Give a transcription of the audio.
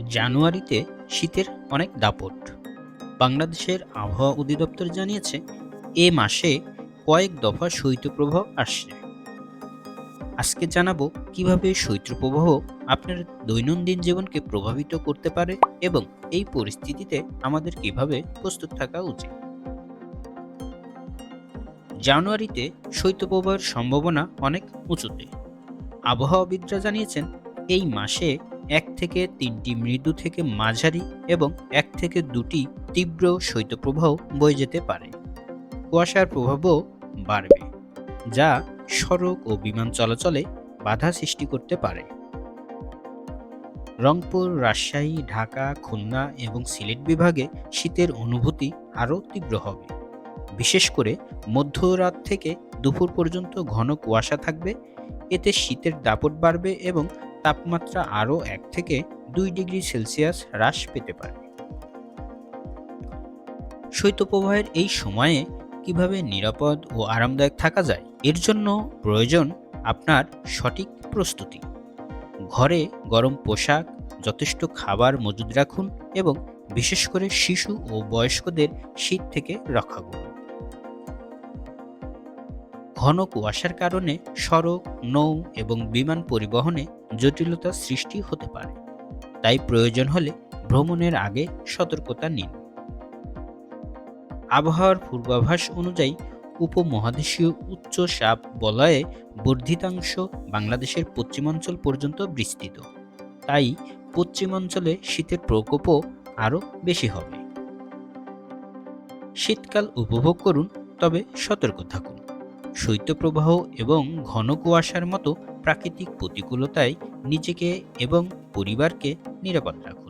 জানুয়ারিতে শীতের অনেক দাপট। বাংলাদেশের আবহাওয়া অধিদপ্তর জানিয়েছে, এ মাসে কয়েক দফা শৈত্যপ্রবাহ আসছে। আজকে জানাব কীভাবে শৈত্যপ্রবাহ আপনার দৈনন্দিন জীবনকে প্রভাবিত করতে পারে এবং এই পরিস্থিতিতে আমাদের কীভাবে প্রস্তুত থাকা উচিত। জানুয়ারিতে শৈত্যপ্রবাহের সম্ভাবনা অনেক উঁচুতে। আবহাওয়াবিদরা জানিয়েছেন, এই মাসে এক থেকে তিনটি মৃদু থেকে মাঝারি এবং এক থেকে দুটি তীব্র শৈত্যপ্রবাহ বয়ে যেতে পারে। কুয়াশার প্রভাবও বাড়বে, যা সড়ক ও বিমান চলাচলে বাধা সৃষ্টি করতে পারে। রংপুর, রাজশাহী, ঢাকা, খুলনা এবং সিলেট বিভাগে শীতের অনুভূতি আরও তীব্র হবে। বিশেষ করে মধ্যরাত থেকে দুপুর পর্যন্ত ঘন কুয়াশা থাকবে, এতে শীতের দাপট বাড়বে এবং তাপমাত্রা আরও এক থেকে দুই ডিগ্রি সেলসিয়াস হ্রাস পেতে পারে। শৈত্যপ্রবাহের এই সময়ে কীভাবে নিরাপদ ও আরামদায়ক থাকা যায়, এর জন্য প্রয়োজন আপনার সঠিক প্রস্তুতি। ঘরে গরম পোশাক, যথেষ্ট খাবার মজুদ রাখুন এবং বিশেষ করে শিশু ও বয়স্কদের শীত থেকে রক্ষা করুন। ঘন কুয়াশার কারণে সড়ক, নৌ এবং বিমান পরিবহনে জটিলতা সৃষ্টি হতে পারে। তাই প্রয়োজন হলে ভ্রমণের আগে সতর্কতা নিন। আবহাওয়ার পূর্বাভাস অনুযায়ী উপমহাদেশীয় উচ্চ চাপ বলয়ে বর্ধিতাংশ বাংলাদেশের পশ্চিমাঞ্চল পর্যন্ত বিস্তৃত। তাই পশ্চিমাঞ্চলে শীতের প্রকোপও আরও বেশি হবে। শীতকাল উপভোগ করুন, তবে সতর্ক থাকুন। শৈত্যপ্রবাহ এবং ঘন কুয়াশার মতো প্রাকৃতিক প্রতিকূলতায় নিজেকে এবং পরিবারকে নিরাপদ রাখুন।